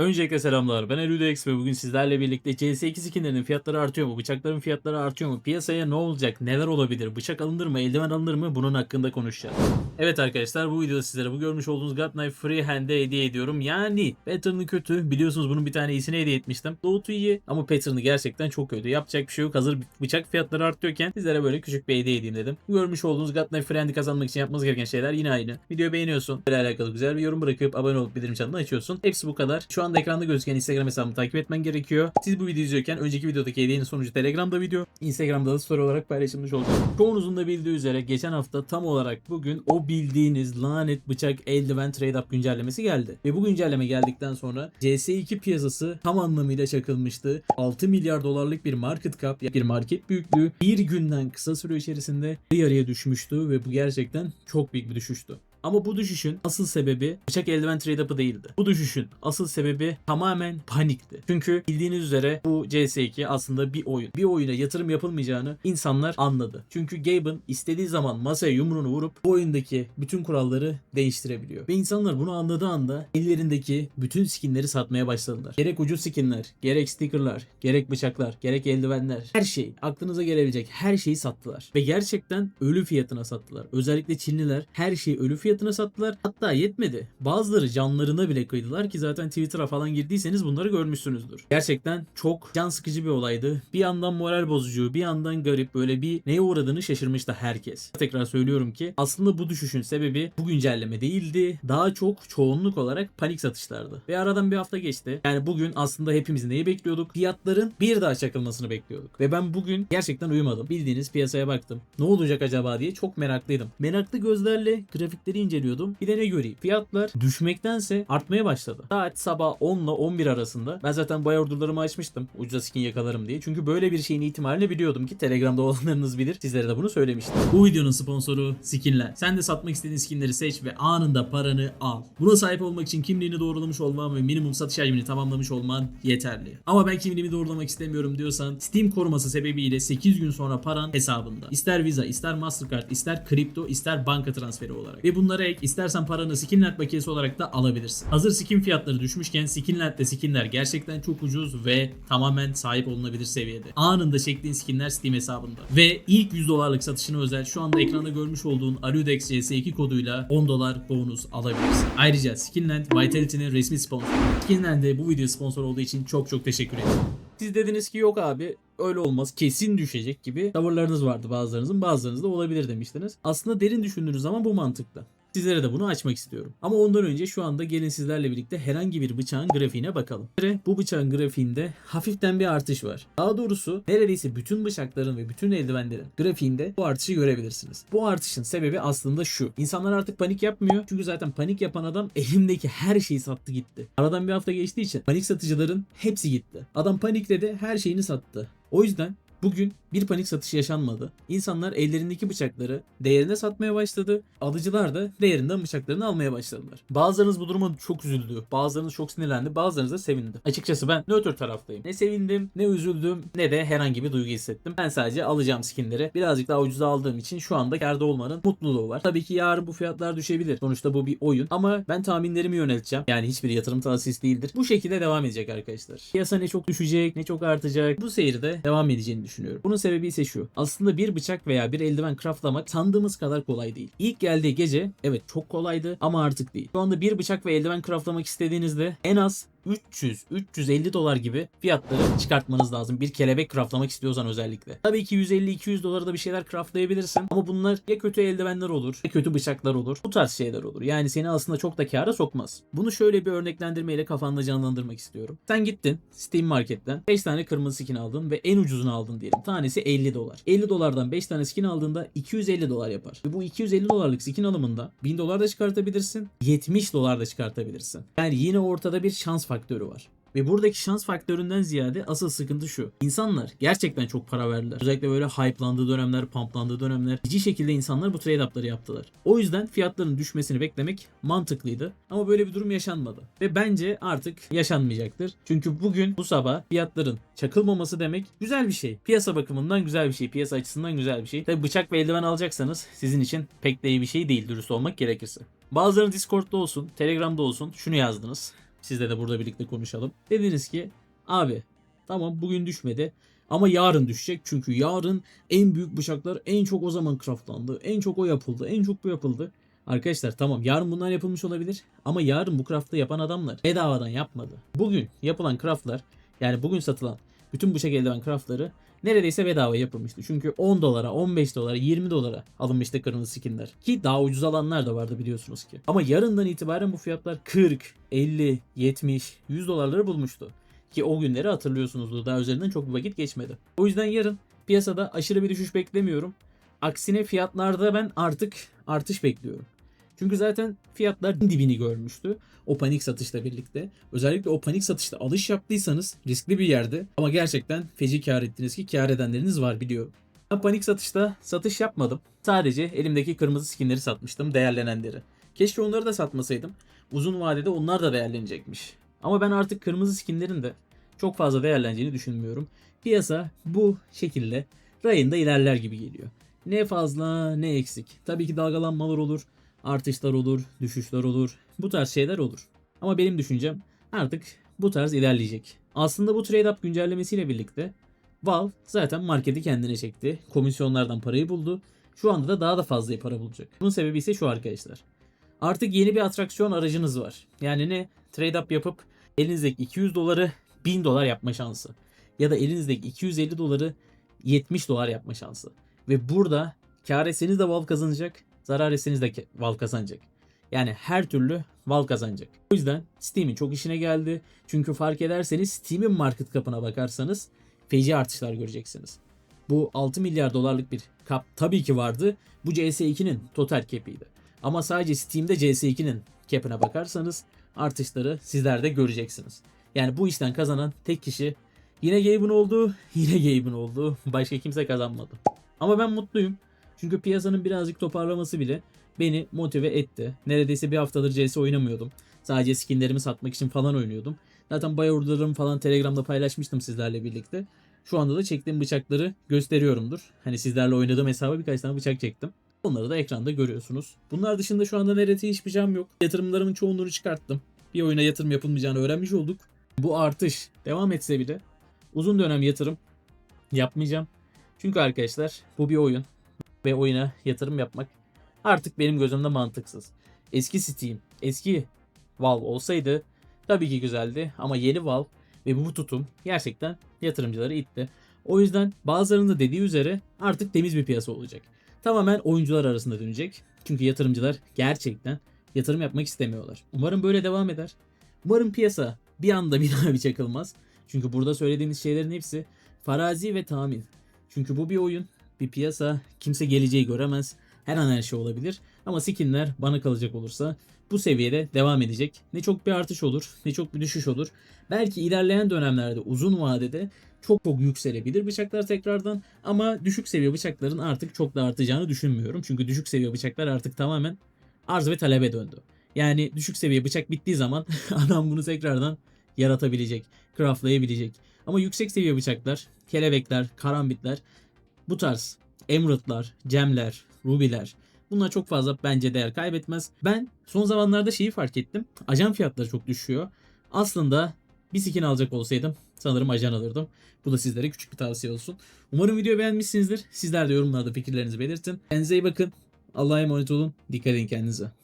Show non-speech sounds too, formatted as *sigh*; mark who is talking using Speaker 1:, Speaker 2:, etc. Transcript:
Speaker 1: Öncelikle selamlar. Ben Eludex ve bugün sizlerle birlikte CS2 skinlerinin fiyatları artıyor mu? Bıçakların fiyatları artıyor mu? Piyasaya ne olacak? Neler olabilir? Bıçak alınır mı? Eldiven alınır mı? Bunun hakkında konuşacağız. Evet arkadaşlar bu videoda sizlere bu görmüş olduğunuz God Knife Freehand'e hediye ediyorum. Yani pattern'ı kötü. Biliyorsunuz bunun bir tane iyisini hediye etmiştim. Doğutu iyi ama pattern'ı gerçekten çok kötü. Yapacak bir şey yok. Hazır bıçak fiyatları artıyorken sizlere böyle küçük bir hediye edeyim dedim. Bu görmüş olduğunuz God Knife Freehand'i kazanmak için yapmanız gereken şeyler yine aynı. Videoyu beğeniyorsun. Böyle alakalı güzel bir yorum bırakıp abone olup bildirim çanını açıyorsun. Hepsi bu kadar. Şu anda ekranda gözüken Instagram hesabımı takip etmen gerekiyor. Siz bu videoyu izliyorken önceki videodaki hediyenin sonucu Telegram'da video, Instagram'da da story olarak paylaşılmış olacak. Çoğunuzun da bildiği üzere geçen hafta tam olarak bugün o bildiğiniz lanet bıçak eldiven trade up güncellemesi geldi. Ve bu güncelleme geldikten sonra CS2 piyasası tam anlamıyla çakılmıştı. 6 milyar dolarlık bir market cap, bir market büyüklüğü bir günden kısa süre içerisinde yarıya düşmüştü ve bu gerçekten çok büyük bir düşüştü. Ama bu düşüşün asıl sebebi bıçak eldiven trade up'ı değildi. Bu düşüşün asıl sebebi tamamen panikti. Çünkü bildiğiniz üzere bu CS2 aslında bir oyun. Bir oyuna yatırım yapılmayacağını insanlar anladı. Çünkü Gaben istediği zaman masaya yumruğunu vurup bu oyundaki bütün kuralları değiştirebiliyor. Ve insanlar bunu anladığı anda ellerindeki bütün skinleri satmaya başladılar. Gerek ucuz skinler, gerek stickerlar, gerek bıçaklar, gerek eldivenler, her şey aklınıza gelebilecek her şeyi sattılar. Ve gerçekten ölü fiyatına sattılar. Özellikle Çinliler her şeyi ölü fiyatına sattılar. Hatta yetmedi. Bazıları canlarına bile kıydılar ki zaten Twitter'a falan girdiyseniz bunları görmüşsünüzdür. Gerçekten çok can sıkıcı bir olaydı. Bir yandan moral bozucu, bir yandan garip böyle bir neye uğradığını şaşırmıştı herkes. Tekrar söylüyorum ki aslında bu düşüşün sebebi bu güncelleme değildi. Daha çok çoğunluk olarak panik satışlardı. Ve aradan bir hafta geçti. Yani bugün aslında hepimiz neyi bekliyorduk? Fiyatların bir daha çakılmasını bekliyorduk. Ve ben bugün gerçekten uyumadım. Bildiğiniz piyasaya baktım. Ne olacak acaba diye çok meraklıydım. Meraklı gözlerle grafikleri inceliyordum. Bir de ne göreyim? Fiyatlar düşmektense artmaya başladı. Saat sabah 10 ile 11 arasında. Ben zaten buy orderlarımı açmıştım. Ucuza skin yakalarım diye. Çünkü böyle bir şeyin ihtimalini biliyordum ki Telegram'da *laughs* olanlarınız bilir. Sizlere de bunu söylemiştim. Bu videonun sponsoru Skinler. Sen de satmak istediğin skinleri seç ve anında paranı al. Buna sahip olmak için kimliğini doğrulamış olman ve minimum satış hacmini tamamlamış olman yeterli. Ama ben kimliğimi doğrulamak istemiyorum diyorsan Steam koruması sebebiyle 8 gün sonra paran hesabında. İster Visa, ister Mastercard, ister kripto, ister banka transferi olarak. Ve bunlara ek istersen paranı Skinland bakiyesi olarak da alabilirsin. Hazır skin fiyatları düşmüşken Skinland'de skinler gerçekten çok ucuz ve tamamen sahip olunabilir seviyede. Anında çektiğin skinler Steam hesabında. Ve ilk 100 dolarlık satışına özel şu anda ekranda görmüş olduğun Aludex CS2 koduyla 10 dolar bonus alabilirsin. Ayrıca Skinland Vitality'nin resmi sponsoru. Skinland'e bu video sponsor olduğu için çok çok teşekkür ederim. Siz dediniz ki yok abi öyle olmaz kesin düşecek gibi tavırlarınız vardı bazılarınızın bazılarınız da olabilir demiştiniz. Aslında derin düşündüğünüz zaman bu mantıklı. Sizlere de bunu açmak istiyorum. Ama ondan önce şu anda gelin sizlerle birlikte herhangi bir bıçağın grafiğine bakalım. Bu bıçağın grafiğinde hafiften bir artış var. Daha doğrusu neredeyse bütün bıçakların ve bütün eldivenlerin grafiğinde bu artışı görebilirsiniz. Bu artışın sebebi aslında şu. İnsanlar artık panik yapmıyor. Çünkü zaten panik yapan adam *laughs* elimdeki her şeyi sattı gitti. Aradan bir hafta geçtiği için panik satıcıların hepsi gitti. Adam panikledi her şeyini sattı. O yüzden Bugün bir panik satışı yaşanmadı. İnsanlar ellerindeki bıçakları değerine satmaya başladı. Alıcılar da değerinden bıçaklarını almaya başladılar. Bazılarınız bu duruma çok üzüldü. Bazılarınız çok sinirlendi. Bazılarınız da sevindi. Açıkçası ben nötr taraftayım. Ne sevindim, ne üzüldüm, ne de herhangi bir duygu hissettim. Ben sadece alacağım skinleri birazcık daha ucuza aldığım için şu anda karda olmanın mutluluğu var. Tabii ki yarın bu fiyatlar düşebilir. Sonuçta bu bir oyun. Ama ben tahminlerimi yönelteceğim. Yani hiçbir yatırım tavsiyesi değildir. Bu şekilde devam edecek arkadaşlar. Piyasa ne çok düşecek, ne çok artacak. Bu seyirde devam edeceğini. Bunun sebebi ise şu. Aslında bir bıçak veya bir eldiven craftlamak sandığımız kadar kolay değil. İlk geldiği gece evet çok kolaydı ama artık değil. Şu anda bir bıçak ve eldiven craftlamak istediğinizde en az 300, 350 dolar gibi fiyatları çıkartmanız lazım. Bir kelebek craftlamak istiyorsan özellikle. Tabii ki 150-200 dolara da bir şeyler craftlayabilirsin. Ama bunlar ya kötü eldivenler olur, ya kötü bıçaklar olur. Bu tarz şeyler olur. Yani seni aslında çok da kâra sokmaz. Bunu şöyle bir örneklendirmeyle kafanda canlandırmak istiyorum. Sen gittin Steam Market'ten 5 tane kırmızı skin aldın ve en ucuzunu aldın diyelim. Tanesi 50 dolar. 50 dolardan 5 tane skin aldığında 250 dolar yapar. Ve bu 250 dolarlık skin alımında 1000 dolar da çıkartabilirsin. 70 dolar da çıkartabilirsin. Yani yine ortada bir şans faktörü var. Ve buradaki şans faktöründen ziyade asıl sıkıntı şu. İnsanlar gerçekten çok para verdiler. Özellikle böyle hype'landığı dönemler, pumplandığı dönemler. Ciddi şekilde insanlar bu trade up'ları yaptılar. O yüzden fiyatların düşmesini beklemek mantıklıydı. Ama böyle bir durum yaşanmadı. Ve bence artık yaşanmayacaktır. Çünkü bugün bu sabah fiyatların çakılmaması demek güzel bir şey. Piyasa bakımından güzel bir şey. Piyasa açısından güzel bir şey. Tabi bıçak ve eldiven alacaksanız sizin için pek de iyi bir şey değil dürüst olmak gerekirse. Bazıları Discord'da olsun, Telegram'da olsun şunu yazdınız. Sizle de burada birlikte konuşalım. Dediniz ki abi tamam bugün düşmedi ama yarın düşecek. Çünkü yarın en büyük bıçaklar en çok o zaman craftlandı. En çok o yapıldı. En çok bu yapıldı. Arkadaşlar tamam yarın bunlar yapılmış olabilir ama yarın bu craft'ı yapan adamlar bedavadan yapmadı. Bugün yapılan craft'lar yani bugün satılan bütün bıçak eldiven craft'ları neredeyse bedava yapılmıştı. Çünkü 10 dolara, 15 dolara, 20 dolara alınmıştı kırmızı skinler. Ki daha ucuz alanlar da vardı biliyorsunuz ki. Ama yarından itibaren bu fiyatlar 40, 50, 70, 100 dolarları bulmuştu. Ki o günleri hatırlıyorsunuzdur. Daha üzerinden çok bir vakit geçmedi. O yüzden yarın piyasada aşırı bir düşüş beklemiyorum. Aksine fiyatlarda ben artık artış bekliyorum. Çünkü zaten fiyatlar dibini görmüştü. O panik satışla birlikte. Özellikle o panik satışta alış yaptıysanız riskli bir yerde. Ama gerçekten feci kar ettiniz ki kar edenleriniz var biliyorum. Ben panik satışta satış yapmadım. Sadece elimdeki kırmızı skinleri satmıştım değerlenenleri. Keşke onları da satmasaydım. Uzun vadede onlar da değerlenecekmiş. Ama ben artık kırmızı skinlerin de çok fazla değerleneceğini düşünmüyorum. Piyasa bu şekilde rayında ilerler gibi geliyor. Ne fazla ne eksik. Tabii ki dalgalanmalar olur, artışlar olur, düşüşler olur. Bu tarz şeyler olur. Ama benim düşüncem artık bu tarz ilerleyecek. Aslında bu trade up güncellemesiyle birlikte Valve zaten marketi kendine çekti. Komisyonlardan parayı buldu. Şu anda da daha da fazla para bulacak. Bunun sebebi ise şu arkadaşlar. Artık yeni bir atraksiyon aracınız var. Yani ne? Trade up yapıp elinizdeki 200 doları 1000 dolar yapma şansı. Ya da elinizdeki 250 doları 70 dolar yapma şansı. Ve burada kar etseniz de Valve kazanacak, zarar etseniz de Valve kazanacak. Yani her türlü Valve kazanacak. O yüzden Steam'in çok işine geldi. Çünkü fark ederseniz Steam'in market kapına bakarsanız feci artışlar göreceksiniz. Bu 6 milyar dolarlık bir kap tabii ki vardı. Bu CS2'nin total cap'iydi. Ama sadece Steam'de CS2'nin cap'ine bakarsanız artışları sizler de göreceksiniz. Yani bu işten kazanan tek kişi yine Gabe'ın oldu, *laughs* yine Gabe'ın oldu. Başka kimse kazanmadı. Ama ben mutluyum. Çünkü piyasanın birazcık toparlaması bile beni motive etti. Neredeyse bir haftadır CS oynamıyordum. Sadece skinlerimi satmak için falan oynuyordum. Zaten bayordlarımı falan Telegram'da paylaşmıştım sizlerle birlikte. Şu anda da çektiğim bıçakları gösteriyorumdur. Hani sizlerle oynadığım hesaba birkaç tane bıçak çektim. Onları da ekranda görüyorsunuz. Bunlar dışında şu anda nerede hiçbir şeyim yok. Yatırımlarımın çoğunluğunu çıkarttım. Bir oyuna yatırım yapılmayacağını öğrenmiş olduk. Bu artış devam etse bile uzun dönem yatırım yapmayacağım. Çünkü arkadaşlar bu bir oyun ve oyuna yatırım yapmak artık benim gözümde mantıksız. Eski Steam, eski Valve olsaydı tabii ki güzeldi ama yeni Valve ve bu tutum gerçekten yatırımcıları itti. O yüzden bazılarının da dediği üzere artık temiz bir piyasa olacak. Tamamen oyuncular arasında dönecek. Çünkü yatırımcılar gerçekten yatırım yapmak istemiyorlar. Umarım böyle devam eder. Umarım piyasa bir anda *laughs* bir daha bir çakılmaz. Çünkü burada söylediğimiz şeylerin hepsi farazi ve tahmin. Çünkü bu bir oyun, bir piyasa, kimse geleceği göremez. Her an her şey olabilir. Ama skinler bana kalacak olursa bu seviyede devam edecek. Ne çok bir artış olur, ne çok bir düşüş olur. Belki ilerleyen dönemlerde uzun vadede çok çok yükselebilir bıçaklar tekrardan. Ama düşük seviye bıçakların artık çok da artacağını düşünmüyorum. Çünkü düşük seviye bıçaklar artık tamamen arz ve talebe döndü. Yani düşük seviye bıçak bittiği zaman *laughs* adam bunu tekrardan yaratabilecek, craftlayabilecek. Ama yüksek seviye bıçaklar, kelebekler, karambitler bu tarz emerald'lar, gemler, rubiler bunlar çok fazla bence değer kaybetmez. Ben son zamanlarda şeyi fark ettim. Ajan fiyatları çok düşüyor. Aslında bir skin alacak olsaydım sanırım ajan alırdım. Bu da sizlere küçük bir tavsiye olsun. Umarım videoyu beğenmişsinizdir. Sizler de yorumlarda fikirlerinizi belirtin. Kendinize iyi bakın. Allah'a emanet olun. Dikkat edin kendinize.